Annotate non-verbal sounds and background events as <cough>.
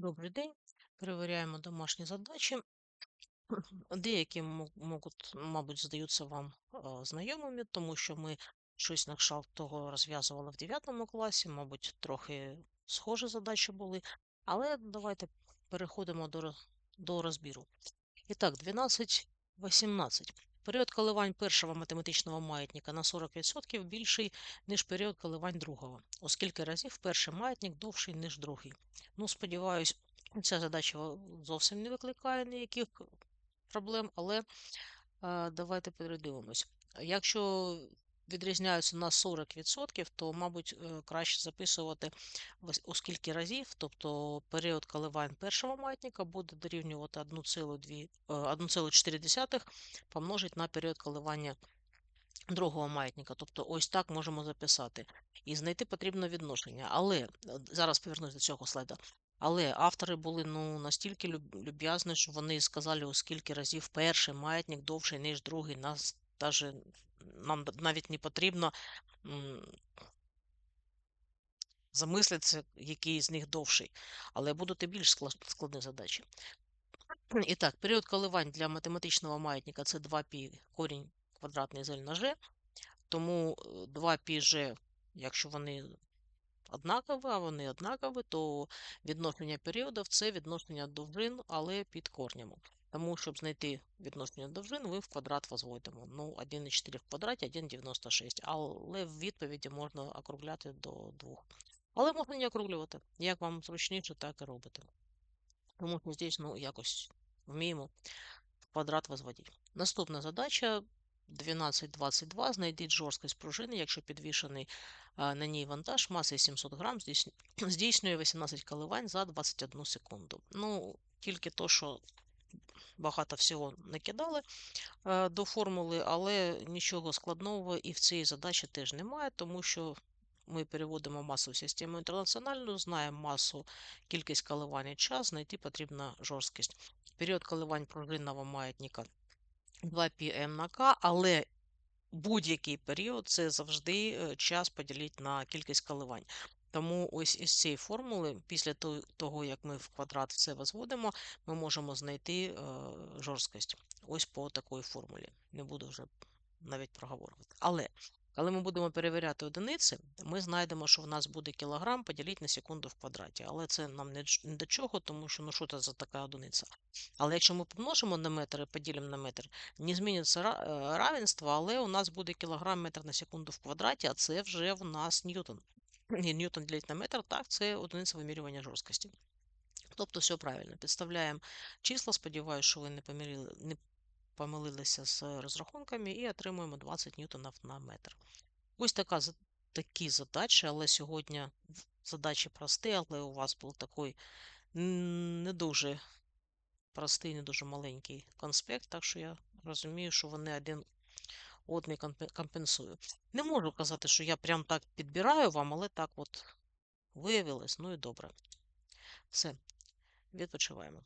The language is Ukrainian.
Добрий день. Перевіряємо домашні задачі. <laughs> Деякі можуть, мабуть, здаються вам знайомими, тому що ми щось на кшталт того розв'язували в 9 класі, мабуть, трохи схожі задачі були. Але давайте переходимо до, до розбіру. І так, 12-18. Період коливань першого математичного маятника на 40% більший, ніж період коливань другого, оскільки разів перший маятник довший, ніж другий. Ну, сподіваюсь, ця задача зовсім не викликає ніяких проблем, але е, давайте передивимось. Якщо відрізняються на 40%, то, мабуть, е, краще записувати у скільки разів, тобто період коливань першого маятника буде дорівнювати 1,2 е, 1,4 помножить на період коливання другого маятника. Тобто ось так можемо записати. І знайти потрібно відношення. Але е, зараз повернусь до цього слайда. Але автори були ну, настільки люб'язні, що вони сказали, у скільки разів перший маятник довший, ніж другий. Нас нам навіть не потрібно замислитися, який з них довший. Але будуть і більш складні задачі. <clears throat> І так, період коливань для математичного маятника це 2π корінь квадратний з L на G. Тому 2πg, якщо вони однакові, а вони однакові, то відношення періодів це відношення довжин, але під корнями. Тому, щоб знайти відношення довжин, ви в квадрат возводимо. Ну, 1,4 в квадраті, 1,96. Але в відповіді можна округляти до 2. Але можна не округлювати. Як вам зручніше, так і робите. Тому що здесь, ну, якось вміємо в квадрат возводити. Наступна задача 1222. Знайдіть жорсткість пружини, якщо підвішений на ній вантаж масою 700 грам <clears throat> здійснює 18 коливань за 21 секунду. Ну, тільки то, що багато всього накидали е, до формули, але нічого складного і в цій задачі теж немає, тому що ми переводимо масу в систему інтернаціональну, знаємо масу, кількість коливань і час, знайти потрібна жорсткість. Період коливань пружинного маятника 2πm на К, але будь-який період це завжди е, час поділити на кількість коливань. Тому ось із цієї формули, після того, як ми в квадрат все возводимо, ми можемо знайти е, жорсткість. Ось по такій формулі. Не буду вже навіть проговорювати. Але коли ми будемо перевіряти одиниці, ми знайдемо, що в нас буде кілограм поділити на секунду в квадраті. Але це нам не не до чого, тому що ну що це за така одиниця. Але якщо ми помножимо на метр і поділимо на метр, не зміниться е, равенство, але у нас буде кілограм метр на секунду в квадраті, а це вже в нас ньютон. Ні, ньютон ділить на метр, так, це одиниця вимірювання жорсткості. Тобто все правильно. Підставляємо числа, сподіваюся, що ви не помилили, не помилилися з розрахунками і отримуємо 20 ньютонів на метр. Ось така, такі задачі, але сьогодні задачі прості, але у вас був такий не дуже простий, не дуже маленький конспект, так що я розумію, що вони один одний не компенсую. Не можу казати, що я прям так підбираю вам, але так от виявилось, ну і добре. Все, відпочиваємо.